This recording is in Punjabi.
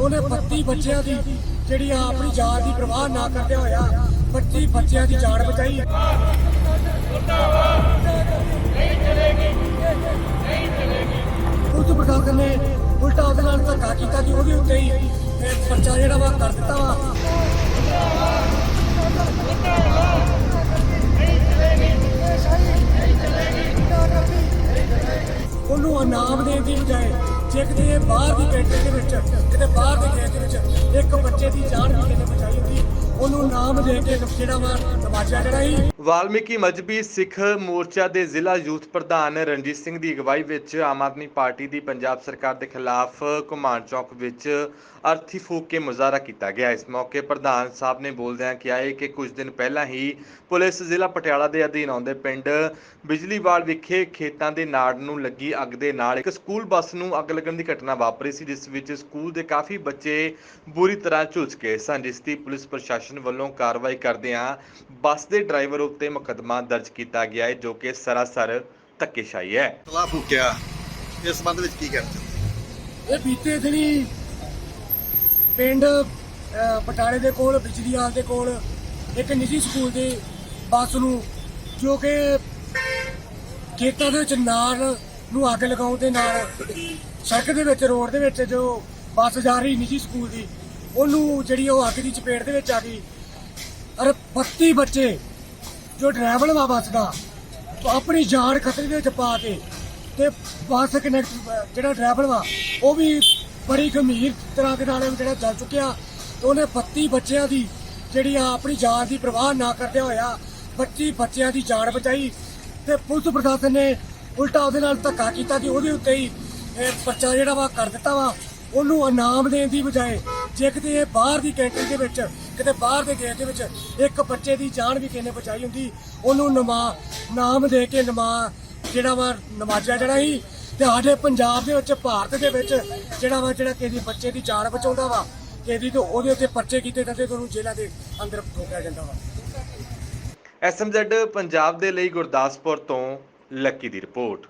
ਉਹਨੇ 32 ਬੱਚਿਆਂ ਦੀ, ਜਿਹੜੀ ਆ ਆਪਣੀ ਜਾਨ ਦੀ ਪਰਵਾਹ ਨਾ ਕਰਦਿਆਂ ਹੋਇਆ 32 ਬੱਚਿਆਂ ਦੀ ਜਾਨ ਬਚਾਈ। ਪੁਲਿਸ ਪ੍ਰਸ਼ਾਸਨ ਨੇ ਉਲਟਾ ਉਹਦੇ ਨਾਲ ਧੱਕਾ ਕੀਤਾ ਕਿ ਉਹਦੇ ਉੱਤੇ ਹੀ ਪਰਚਾ ਜਿਹੜਾ ਵਾ ਕਰ ਦਿੱਤਾ ਵਾ। ਉਹਨੂੰ ਇਨਾਮ ਦੇਣ ਦੀ ਬਜਾਏ ਜੇ ਕਿਤੇ ਬਾਹਰ ਦੀ ਕੰਟਰੀ ਦੇ ਵਿੱਚ, ਕਿਤੇ ਬਾਹਰ ਦੇ ਗੇਟ ਦੇ ਵਿੱਚ ਇੱਕ ਬੱਚੇ ਦੀ ਜਾਨ ਵੀ ਕਿਤੇ ਹੁੰਦੀ ਉਹਨੂੰ ਇਨਾਮ ਦੇ ਕੇ ਜਿਹੜਾ ਵਾ ਨਵਾਜਿਆ ਜਿਹੜਾ ਵਾਲਮੀਕੀ ਮਜਬੀ ਸਿੱਖ ਮੋਰਚਾ ਦੇ ਜ਼ਿਲ੍ਹਾ ਯੂਥ ਪ੍ਰਧਾਨ ਰਣਜੀਤ ਸਿੰਘ ਦੀ ਅਗਵਾਈ ਵਿੱਚ ਆਮ ਆਦਮੀ ਪਾਰਟੀ ਦੀ ਪੰਜਾਬ ਸਰਕਾਰ ਦੇ ਖਿਲਾਫ ਕੁਮਾਨ ਚੌਕ ਵਿੱਚ ਅਰਥੀ ਫੂਕ ਕੇ ਮੁਜ਼ਾਹਰਾ ਕੀਤਾ ਗਿਆ। ਇਸ ਮੌਕੇ ਪ੍ਰਧਾਨ ਸਾਹਿਬ ਨੇ ਬੋਲਦਿਆਂ ਕਿਹਾ ਹੈ ਕਿ ਕੁਝ ਦਿਨ ਪਹਿਲਾਂ ਹੀ ਪੁਲਿਸ ਜ਼ਿਲ੍ਹਾ ਪਟਿਆਲਾ ਦੇ ਅਧੀਨ ਆਉਂਦੇ ਪਿੰਡ ਬਿਜਲੀਵਾਲ ਵਿਖੇ ਖੇਤਾਂ ਦੇ ਨਾੜ ਨੂੰ ਲੱਗੀ ਅੱਗ ਦੇ ਨਾਲ ਇੱਕ ਸਕੂਲ ਬੱਸ ਨੂੰ ਅੱਗ ਲੱਗਣ ਦੀ ਘਟਨਾ ਵਾਪਰੀ ਸੀ, ਜਿਸ ਵਿੱਚ ਸਕੂਲ ਦੇ ਕਾਫੀ ਬੱਚੇ ਬੁਰੀ ਤਰ੍ਹਾਂ ਝੁਲਸ ਗਏ ਸਨ, ਜਿਸ ਦੀ ਪੁਲਿਸ ਪ੍ਰਸ਼ਾਸਨ ਵੱਲੋਂ ਕਾਰਵਾਈ ਕਰਦਿਆਂ ਬੱਸ ਦੇ ਡਰਾਈਵਰ ਉੱਤੇ ਮੁਕੱਦਮਾ ਦਰਜ ਕੀਤਾ ਗਿਆ ਹੈ ਜੋ ਕਿ ਸਰਾਸਰ ਧੱਕੇਸ਼ਾਹੀ ਹੈ। ਤਲਾ ਫੂਕਿਆ ਇਸ ਸੰਬੰਧ ਵਿੱਚ ਕੀ ਕਹਿਣਾ ਚਾਹੁੰਦੇ ਇਹ ਬੀਤੇ ਦਿਨੀ ਪਿੰਡ ਅਹ, ਬਟਾਲੇ ਦੇ ਕੋਲ ਬਿਜਲੀ ਹਾਲ ਦੇ ਕੋਲ ਇੱਕ ਨਿੱਜੀ ਸਕੂਲ ਦੀ ਬੱਸ ਨੂੰ ਜੋ ਕਿ ਖੇਤਾਂ ਦੇ ਵਿੱਚ ਨਾਰ ਨੂੰ ਅੱਗ ਲਗਾਉਣ ਦੇ ਨਾਲ ਸੜਕ ਦੇ ਵਿੱਚ ਰੋਡ ਦੇ ਵਿੱਚ ਜੋ ਬੱਸ ਜਾ ਰਹੀ ਨਿੱਜੀ ਸਕੂਲ ਦੀ ਉਹਨੂੰ ਜਿਹੜੀ ਉਹ ਅੱਗ ਦੀ ਚਪੇਟ ਦੇ ਵਿੱਚ ਆ ਗਈ। ਅਰੇ 32 ਬੱਚੇ, ਜੋ ਡਰਾਈਵਰ ਵਾ ਬੱਸ ਦਾ ਆਪਣੀ ਜਾਨ ਖਤਰੇ ਦੇ ਵਿੱਚ ਪਾ ਕੇ ਤੇ ਬੱਸ ਕਨੈਕਟ ਜਿਹੜਾ ਡਰਾਈਵਰ ਵਾ, ਉਹ ਵੀ ਬੜੀ ਗੰਭੀਰ ਤਰ੍ਹਾਂ ਦੇ ਨਾਲ ਜਿਹੜਾ ਜਲ ਚੁੱਕਿਆ ਤੇ ਉਹਨੇ 32 ਬੱਚਿਆਂ ਦੀ ਜਿਹੜੀ ਆ ਆਪਣੀ ਜਾਨ ਦੀ ਪਰਵਾਹ ਨਾ ਕਰਦੇ ਹੋਇਆ 25 ਬੱਚਿਆਂ ਦੀ ਜਾਨ ਬਚਾਈ ਤੇ ਪੁਲਿਸ ਪ੍ਰਸ਼ਾਸਨ ਨੇ ਉਲਟਾ ਉਹਦੇ ਨਾਲ ਧੱਕਾ ਕੀਤਾ ਕਿ ਉਹਦੇ ਉੱਤੇ ਹੀ ਇਹ ਪਰਚਾ ਜਿਹੜਾ ਵਾ ਕਰ ਦਿੱਤਾ ਵਾ। ਉਹਨੂੰ ਇਨਾਮ ਦੇਣ ਦੀ ਬਜਾਏ ਜੇ ਕਿਤੇ ਇਹ ਬਾਹਰ ਦੀ ਕੰਟਰੀ ਦੇ ਵਿੱਚ, ਕਿਤੇ ਬਾਹਰ ਦੇ ਦੇਸ਼ ਦੇ ਵਿੱਚ ਇੱਕ ਬੱਚੇ ਦੀ ਜਾਨ ਵੀ ਕਿਨੇ ਬਚਾਈ ਹੁੰਦੀ, ਉਹਨੂੰ ਨਮਾ, ਨਾਮ ਦੇ ਕੇ ਨਮਾ, ਜਿਹੜਾ ਵਾ ਨਮਾਜਿਆ ਜਿਹੜਾ ਸੀ, ਤੇ ਸਾਡੇ ਪੰਜਾਬ ਦੇ ਵਿੱਚ, ਭਾਰਤ ਦੇ ਵਿੱਚ ਜਿਹੜਾ ਵਾ, ਜਿਹੜਾ ਕਿਸੇ ਬੱਚੇ ਦੀ ਜਾਨ ਬਚਾਉਂਦਾ ਵਾ, ਕਿਸੇ ਤੋਂ ਉਹਦੇ ਉੱਤੇ ਪਰਚੇ ਕੀਤੇ ਜਾਂਦੇ ਤੇ ਉਹਨੂੰ ਜੇਲ੍ਹਾਂ ਦੇ ਅੰਦਰ ਠੋਕਿਆ ਜਾਂਦਾ ਵਾ। ਐਸਐਮਜ਼ੈਡ ਪੰਜਾਬ ਦੇ ਲਈ ਗੁਰਦਾਸਪੁਰ ਤੋਂ ਲੱਕੀ ਦੀ ਰਿਪੋਰਟ।